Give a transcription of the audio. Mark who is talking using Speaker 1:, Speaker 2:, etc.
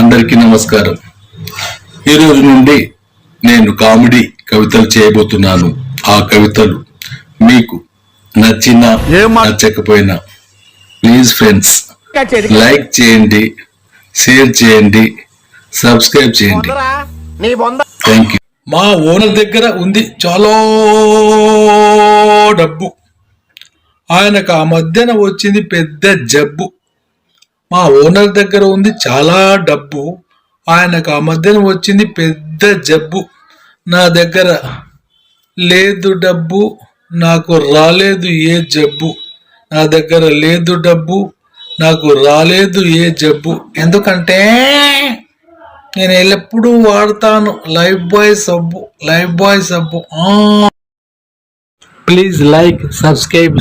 Speaker 1: అందరికీ నమస్కారం. ఈ రోజు నుండి నేను కామెడీ కవితలు చేయబోతున్నాను. ఆ కవితలు మీకు నచ్చినా నచ్చకపోయినా ప్లీజ్ ఫ్రెండ్స్ లైక్ చేయండి. షేర్ చేయండి సబ్స్క్రైబ్ చేయండి థ్యాంక్ యూ మా ఓనర్ దగ్గర ఉంది చాలా డబ్బు. ఆయనకు ఆ మధ్యన వచ్చింది పెద్ద జబ్బు. మా ఓనర్ దగ్గర ఉంది చాలా డబ్బు. ఆయనకు ఆ మధ్యన వచ్చింది పెద్ద జబ్బు. నా దగ్గర లేదు డబ్బు నాకు రాలేదు ఏ జబ్బు. నా దగ్గర లేదు డబ్బు నాకు రాలేదు ఏ జబ్బు. ఎందుకంటే నేను ఎల్లప్పుడూ వాడతాను. లైఫ్ బాయ్ సబ్బు లైఫ్ బాయ్ సబ్బు. Please like subscribe.